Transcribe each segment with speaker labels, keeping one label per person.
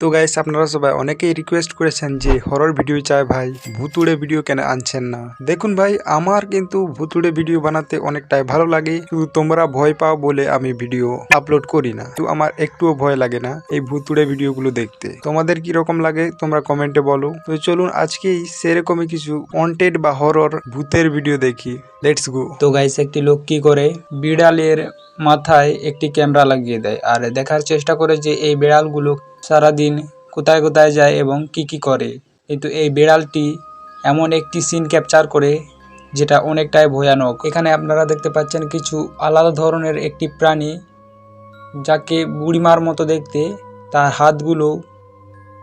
Speaker 1: তো গাইস আপনারা সবাই অনেকেই রিকোয়েস্ট করেছেন যে হরর ভিডিও চায় ভাই, ভুতুড়ে ভিডিও কেন আনছেন না? দেখুন ভাই, আমার কিন্তু ভুতুড়ে ভিডিও বানাতে অনেকটাই ভালো লাগে, শুধু তোমরা ভয় পাও বলে আমি ভিডিও আপলোড করি না। তো আমার একটুও ভয় লাগে না এই ভুতুড়ে ভিডিওগুলো দেখতে। তোমাদের কি রকম লাগে তোমরা কমেন্টে বলো। তো চলুন আজকেই সেরকমই কিছু ওয়ান্টেড বা হরর ভূতের ভিডিও দেখি। লেটস গো
Speaker 2: তো গাইস একটি লোক কি করে? বিড়ালের মাথায় একটি ক্যামেরা লাগিয়ে দেয়। আর দেখার চেষ্টা করে যে এই বিড়ালগুলো সারাদিন কোথায় কোথায় যায় এবং কি কি করে। কিন্তু এই বিড়ালটি এমন একটি সিন ক্যাপচার করে যেটা অনেকটাই ভয়ানক। এখানে আপনারা দেখতে পাচ্ছেন কিছু আলাদা ধরনের একটি প্রাণী যাকে বুড়িমার মতো দেখতে তার হাতগুলো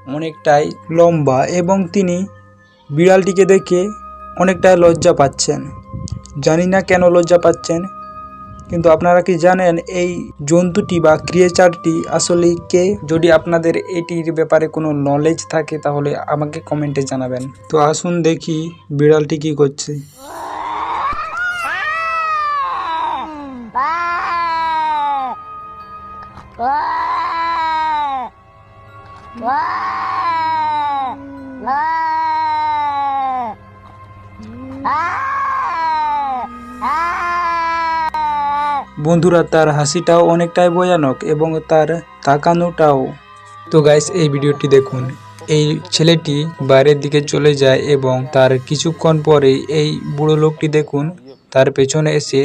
Speaker 2: অনেকটাই লম্বা এবং তিনি বিড়ালটিকে দেখে অনেকটাই লজ্জা পাচ্ছেন। জানি না কেন লজ্জা পাচ্ছেন। কিন্তু আপনারা কি জানেন এই জন্তুটি বা ক্রিয়েচারটি আসলে কে? যদি আপনাদের এটির ব্যাপারে কোনো নলেজ থাকে, তাহলে আমাকে কমেন্টে জানাবেন। তো আসুন দেখি বিড়ালটি কি করছে। বন্ধুরা, তার হাসিটাও অনেকটাই ভয়ানক এবং তার তাকানোটাও। তো গাইস এই ভিডিওটি দেখুন। এই ছেলেটি বাইরের দিকে চলে যায় এবং তার কিছুক্ষণ পরেই এই বুড়ো লোকটি দেখুন, তার পেছনে এসে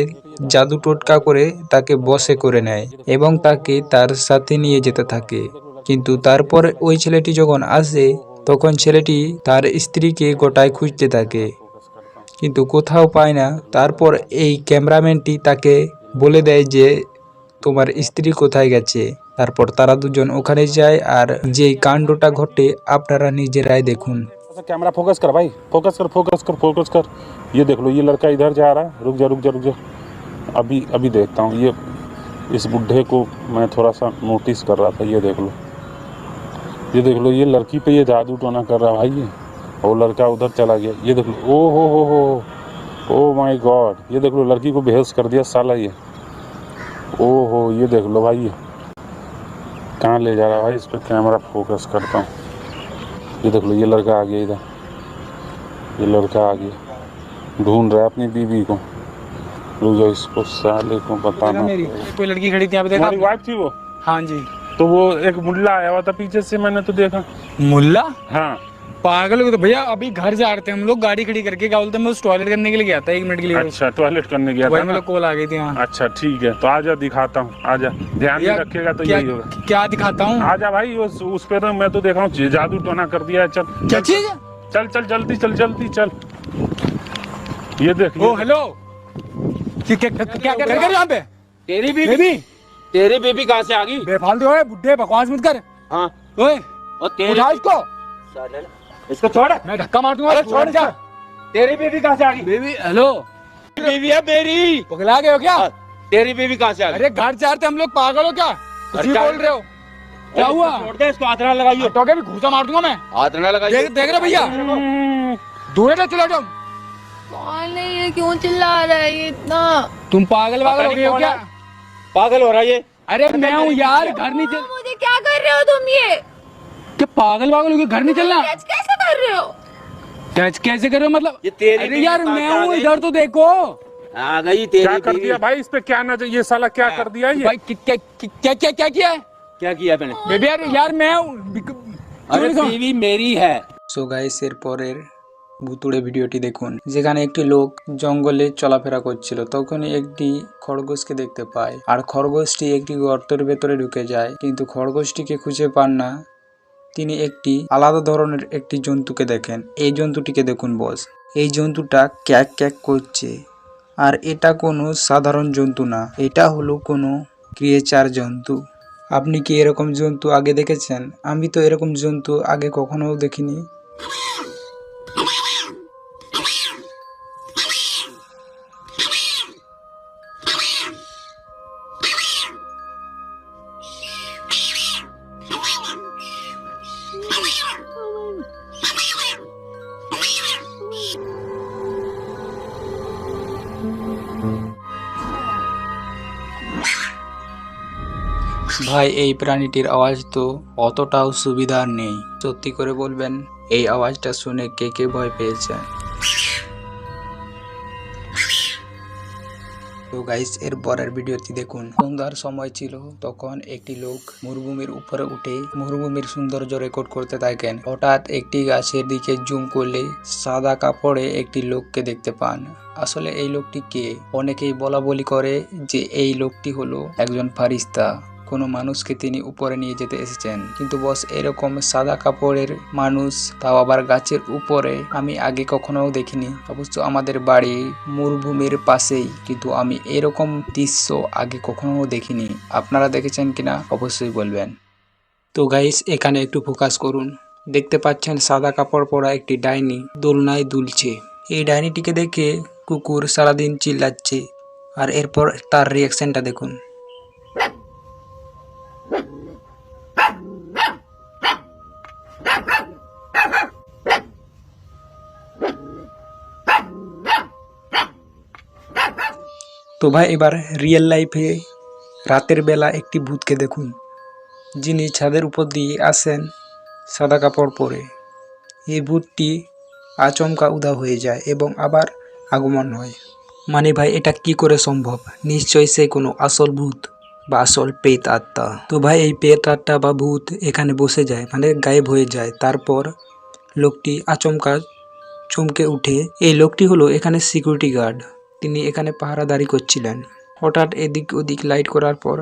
Speaker 2: জাদু টোটকা করে তাকে বসে করে নেয় এবং তাকে তার সাথে নিয়ে যেতে থাকে। কিন্তু তারপর ওই ছেলেটি যখন আসে, তখন ছেলেটি তার স্ত্রীকে গোটায় খুঁজতে থাকে। কিন্তু কোথাও পায় না। তারপর এই ক্যামেরাম্যানটি তাকে বলে দেয় যে তোমার স্ত্রী কোথায় গেছে তারপর তারা দুজন ওখানে যায় আর যে কাণ্ডটা ঘটে আপনারা নিজেরাই দেখুন
Speaker 3: ऐसा कैमरा फोकस कर भाई फोकस कर फोकस कर फोकस कर ये देख लो ये लड़का इधर जा रहा है रुक जा रुक जा रुक जा अभी अभी देखता हूँ ये इस बुढ़े को मैं थोड़ा सा नोटिस कर रहा था ये देख लो ये देख लो ये लड़की पे ये जादू टोना कर रहा है भाई ये और लड़का उधर चला गया ये देख लो ओ हो हो हो ओ माय गॉड ये देख लो लड़की को बेहोश कर दिया साला ये। ओ हो ये देख लो भाई कहाँ ले जा रहा है भाई इस पर कैमरा फोकस करता हूँ। ये देख लो ये लड़का आ गया इधर। ये लड़का आ गया। ढूंढ रहा है अपनी बीवी को। रुक जाओ इसको साले को बताना।
Speaker 4: कोई लड़की खड़ी थी यहाँ पे देखा?
Speaker 3: वाइफ थी वो?
Speaker 4: हाँ जी।
Speaker 3: तो वो एक मुल्ला आया हुआ था पीछे से मैंने तो देखा।
Speaker 4: मुल्ला?
Speaker 3: हाँ।
Speaker 4: पागल हो तो भैया अभी घर जा रहे थे हम लोग गाड़ी खड़ी करके क्या बोलते हैं, मैं टॉयलेट करने के लिए गया था एक मिनट के लिए।
Speaker 3: अच्छा टॉयलेट करने गया था
Speaker 4: मतलब कॉल आ गई थी हाँ।
Speaker 3: अच्छा ठीक है तो आजा दिखाता हूँ आजा। ध्यान रखिएगा तो यही होगा।
Speaker 4: क्या दिखाता हूँ?
Speaker 3: आजा भाई उस उस पे तो मैं तो देखा हूँ जादू टोना कर दिया है चल।
Speaker 4: क्या
Speaker 3: चल,
Speaker 4: चीज़?
Speaker 3: चल चल जल्दी चल जल्दी चल। ये देख
Speaker 4: ओ हेलो क्या कर रहे यहाँ पे?
Speaker 5: तेरी बीवी
Speaker 4: बेबी।
Speaker 5: तेरी बेबी कहाँ से आ गई?
Speaker 4: बेफालतू है बुढ़े बकवास मत कर।
Speaker 5: हाँ।
Speaker 4: ओए
Speaker 5: और तेरी
Speaker 4: उठा इसको
Speaker 5: इसको छोड़।
Speaker 4: मैं धक्का मार दूँगा। छोड़ जा।
Speaker 5: तेरी बेबी कहाँ से आ गई?
Speaker 4: Baby hello.
Speaker 5: बीवी है मेरी।
Speaker 4: पगला गए हो क्या?
Speaker 5: तेरी बेबी कहाँ से आ गई?
Speaker 4: अरे घर जा रहे हम लोग। पागल हो क्या? कुछ ही बोल रहे हो। क्या हुआ?
Speaker 5: छोड़ दे इसको लगाइए
Speaker 4: तो भी घूसा मार दूँगा मैं।
Speaker 5: लगाइए
Speaker 4: देख देख रहे भैया? दूर है चलो तुम
Speaker 6: कौन है ये? क्यों चिल्ला रहा है ये इतना?
Speaker 4: तुम पागल वागल हो गए हो क्या?
Speaker 5: पागल हो रहा है ये।
Speaker 4: अरे मैं हूँ यार घर नहीं चल
Speaker 6: मुझे क्या कर रहे हो तुम ये?
Speaker 4: क्या पागल वागल हो गए घर नहीं चलना
Speaker 6: टच कैसे कर रहे हो
Speaker 4: टच कैसे कर रहे हो मतलब
Speaker 5: ये तेरी
Speaker 4: अरे
Speaker 5: बीवी
Speaker 4: यार
Speaker 5: कहाँ
Speaker 4: मैं
Speaker 5: से आ
Speaker 4: हूँ
Speaker 5: गई?
Speaker 4: इधर तो देखो
Speaker 5: आ गई
Speaker 3: क्या
Speaker 5: तेरी
Speaker 3: कर
Speaker 5: बीवी
Speaker 3: दिया भाई इस पे क्या नजर ये साला क्या कर दिया ये
Speaker 4: भाई कि- क्या क्या क्या क्या किया है
Speaker 5: क्या किया मैंने
Speaker 4: बेबी यार यार मैं हूँ बिक-
Speaker 5: अरे
Speaker 4: तुम-
Speaker 5: बीवी मेरी है
Speaker 2: সো গাইস এর পরের ভুতুড়ে ভিডিওটি দেখুন যেখানে একটি লোক জঙ্গলে চলাফেরা করছিল তখনই একটি খরগোশকে দেখতে পায় আর খরগোশটি একটি গর্তের ভেতরে ঢুকে যায় কিন্তু খরগোশটিকে খুঁজে পান না তিনি একটি আলাদা ধরনের একটি জন্তুকে দেখেন। এই জন্তুটিকে দেখুন বস। এই জন্তুটা ক্যাক ক্যাক করছে। আর এটা কোনো সাধারণ জন্তু না। এটা হলো কোনো ক্রিয়েচার জন্তু। আপনি কি এরকম জন্তু আগে দেখেছেন? আমি তো এরকম জন্তু আগে কখনো দেখিনি। ভাই, এই প্রাণীটির আওয়াজ তো অতটাও সুবিধার নেই। সত্যি করে বলবেন, এই আওয়াজটা শুনে কে কে ভয় পেয়েছে? তো গাইস এর পরের ভিডিওটি দেখুন। সন্ধ্যার সময় ছিল, তখন একটি লোক মরুভূমির উপরে উঠে মরুভূমির সৌন্দর্য রেকর্ড করতে থাকেন। হঠাৎ একটি গাছের দিকে জুম করলে সাদা কাপড়ে একটি লোককে দেখতে পান। আসলে এই লোকটি কে? অনেকেই বলা বলি করে যে এই লোকটি হলো একজন ফারিস্তা। কোনো মানুষকে তিনি উপরে নিয়ে যেতে এসেছেন। কিন্তু বস, এরকম সাদা কাপড়ের মানুষ তাও আবার গাছের উপরে আমি আগে কখনো দেখিনি। অবশ্য আমাদের বাড়ি মরুভূমির পাশেই। কিন্তু আমি এরকম দৃশ্য আগে কখনো দেখিনি। আপনারা দেখেছেন কিনা অবশ্যই বলবেন। তো গাইস এখানে একটু ফোকাস করুন। দেখতে পাচ্ছেন সাদা কাপড় পরা একটি ডাইনি দোলনায় দুলছে। এই ডাইনিটিকে দেখে কুকুর সারাদিন চিল্লাচ্ছে। আর এরপর তার রিয়াকশনটা দেখুন। তো ভাই, এবার রিয়েল লাইফে রাতের বেলা একটি ভূতকে দেখুন, যিনি ছাদের উপর দিয়ে আসেন সাদা কাপড় পরে। এই ভূতটি আচমকা উদা হয়ে যায় এবং আবার আগমন হয়। মানে ভাই, এটা কি করে সম্ভব? নিশ্চয়ই সে কোনো আসল ভূত বা আসল পেত আত্মা। তো ভাই, এই পেত আত্মা বা ভূত এখানে বসে যায় মানে গায়েব হয়ে যায়। তারপর লোকটি আচমকা চমকে উঠে, এই লোকটি হলো এখানে সিকিউরিটি গার্ড তিনি এখানে পাহারাদারি করছিলেন। হঠাৎ এদিক ওদিক লাইট করার পর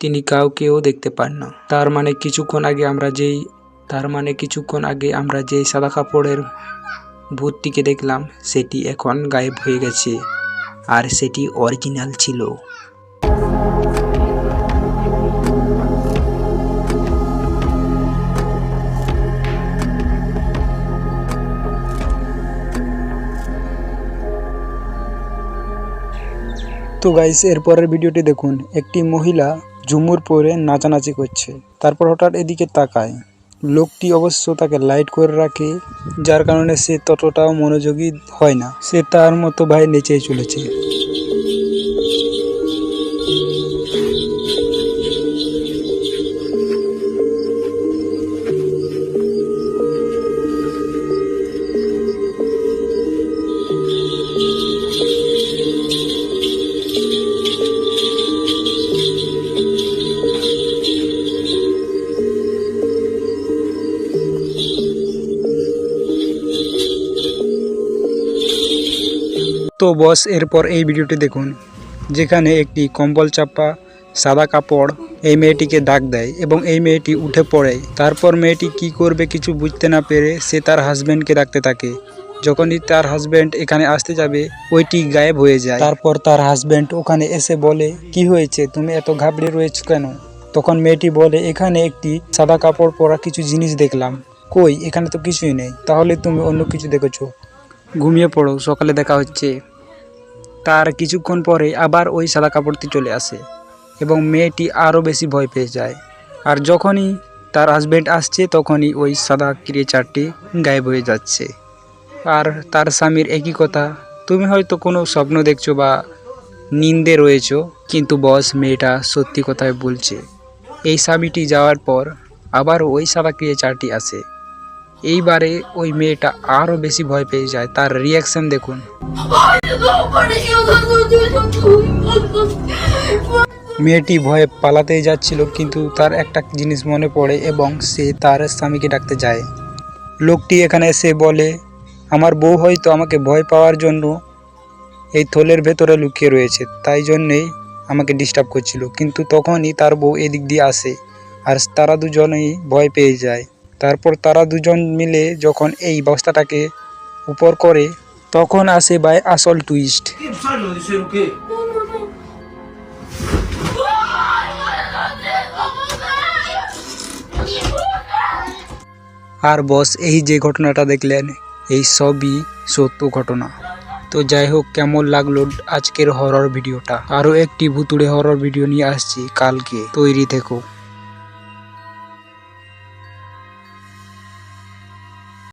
Speaker 2: তিনি কাউকেও দেখতে পান না। তার মানে কিছুক্ষণ আগে আমরা যেই তার মানে কিছুক্ষণ আগে আমরা যেই সাদা কাপড়ের ভূতটিকে দেখলাম, সেটি এখন গায়েব হয়ে গেছে। আর সেটি অরিজিনাল ছিল।
Speaker 1: তো গাইস এরপরের ভিডিওটি দেখুন। একটি মহিলা ঝুমুর পরে নাচানাচি করছে। তারপর হঠাৎ এদিকে তাকায়। লোকটি অবশ্য তাকে লাইট করে রাখে, যার কারণে সে ততটাও মনোযোগী হয় না। সে তার মতো ভাই নেচেই চলেছে। তো বস, এরপর এই ভিডিওটি দেখুন, যেখানে একটি কম্বল চাপা, সাদা কাপড় এই মেয়েটিকে ডাক দেয় এবং এই মেয়েটি উঠে পড়ে। তারপর মেয়েটি কি করবে কিছু বুঝতে না পেরে সে তার হাজবেন্ডকে ডাকতে থাকে। যখনই তার হাজবেন্ড এখানে আসতে যাবে, ওইটি গায়েব হয়ে যায়। তারপর তার হাজবেন্ড ওখানে এসে বলে, কি হয়েছে? তুমি এত ঘাবড়ে রয়েছ কেন? তখন মেয়েটি বলে, এখানে একটি সাদা কাপড় পরা কিছু জিনিস দেখলাম। কই? এখানে তো কিছুই নেই। তাহলে তুমি অন্য কিছু দেখেছ। ঘুমিয়ে পড়ো, সকালে দেখা হচ্ছে। তার কিছুক্ষণ পরে আবার ওই সাদা কাপড়টি চলে আসে এবং মেয়েটি আরও বেশি ভয় পেয়ে যায়। আর যখনই তার হাজবেন্ড আসছে, তখনই ওই সাদা ক্রিয়েচারটি গায়েব হয়ে যাচ্ছে। আর তার স্বামীর একই কথা, তুমি হয়তো কোনো স্বপ্ন দেখছ বা নিন্দে রয়েছ, কিন্তু বস মেয়েটা সত্যি কথায় বলছে। এই স্বামীটি যাওয়ার পর আবার ওই সাদা ক্রিয়েচারটি আসে। এইবারে ওই মেয়েটা আরও বেশি ভয় পেয়ে যায়। তার রিয়াকশন দেখুন। মেয়েটি ভয়ে পালাতেই যাচ্ছিল, কিন্তু তার একটা জিনিস মনে পড়ে এবং সে তার স্বামীকে ডাকতে যায়। লোকটি এখানে এসে বলে, আমার বউ হয়তো আমাকে ভয় পাওয়ার জন্য এই থলের ভেতরে লুকিয়ে রয়েছে, তাই জন্যেই আমাকে ডিস্টার্ব করছিল। কিন্তু তখনই তার বউ এদিক দিয়ে আসে, আর তারা দুজনেই ভয় পেয়ে যায়। তারপর তারা দুজন মিলে যখন এই বস্তাটাকে উপর করে, তখন আসে বাই আসল টুইস্ট আর বস এই যে ঘটনাটা দেখলেন, এই সবই সত্য ঘটনা। তো যাই হোক, কেমন লাগল আজকের হরর ভিডিওটা আরও একটি ভুতুড়ে হরর ভিডিও নিয়ে আসছি কালকে। তৈরি থেকো।